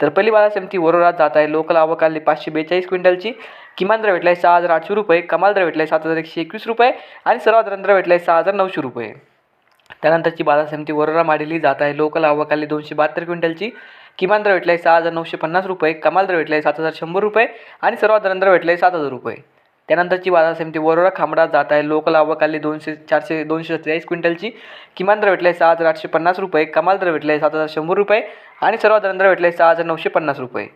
तर पहिली बाजार समिती वरोरात जात आहे. लोकल आवक आली पाचशे बेचाळीस क्विंटलची. किमान दर भेटला आहे सहा हजार आठशे रुपये. कमाल दर भेटला आहे सात हजार एकशे एकवीस रुपये. आणि सर्वात दर भेटला आहे सहा हजार नऊशे रुपये. त्यानंतरची बाजार समिती वरोरा माडेली जात आहे. लोकल आवक आली दोनशे बहात्तर क्विंटलची. किमान दर भेटला आहे सहा हजार नऊशे पन्नास रुपये. कमाल दर भेटला आहे सात हजार शंभर रुपये. आणि सर्वात दर भेटला आहे सात हजार रुपये. त्यानंतरची बाजार समिती वरोरा खांबडा जात आहे. लोकल आवक दोनशे चारशे दोनशे सत्तेचाळीस क्विंटलची. किमान दर भेटला आहे सहा हजार आठशे पन्नास रुपये. कमाल दर भेटला आहे सात हजार शंभर रुपये. आणि सर्वात दर भेटला आहे सहा हजार नऊशे पन्नास रुपये.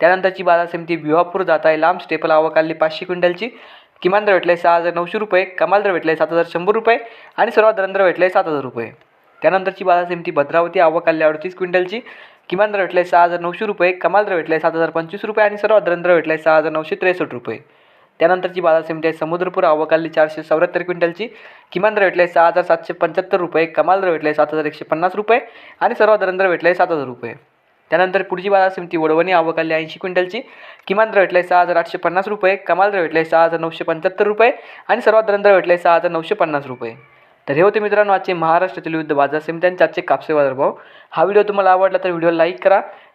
त्यानंतरची बाजार समिती विवापूर जात आहे. लांब स्टेपल आवकाली पाचशे क्विंटलची. किमान दर भेटला आहे सहा हजार नऊशे रुपये. कमाल दर भेटला आहे सात हजार शंभर रुपये. आणि सर्वात दर भेटला आहे सात हजार रुपये. त्यानंतरची बाजार समिती भद्रावती आवकाली अडतीस क्विंटलची. किमान दर भेटला आहे सहा हजार नऊशे रुपये. कमाल दर भेटला आहे सात हजार पंचवीस रुपये. आणि सर्वात दर भेटला आहे सहा हजार नऊशे त्रेसष्ट रुपये. त्यानंतरची बाजार समिती आहे. समुद्रपूर आवकाली चारशे चौऱ्याहत्तर क्विंटलची. किमान दर भेटला आहे सहा हजार सातशे पंच्याहत्तर रुपये. कमाल दर भेटला आहे सात हजार एकशे पन्नास रुपये. आणि सर्वात दर भेटला आहे सात हजार रुपये. त्यानंतर पुढची बाजार समिती वडवणी अवकाली ऐंशी क्विंटलची. किमान दर भेटला आहे सहा हजार आठशे पन्नास रुपये. कमाल दर भेटला आहे सहा हजार नऊशे पंच्याहत्तर रुपये. आणि सर्वात दर भेटला आहे सहा हजार नऊशे पन्नास रुपये. तर हे होते मित्रांनो आजचे महाराष्ट्रातील विविध बाजार समित्यांचे आजचे कापसे बाजारभाव. हा व्हिडिओ तुम्हाला आवडला तर व्हिडिओ लाईक करा.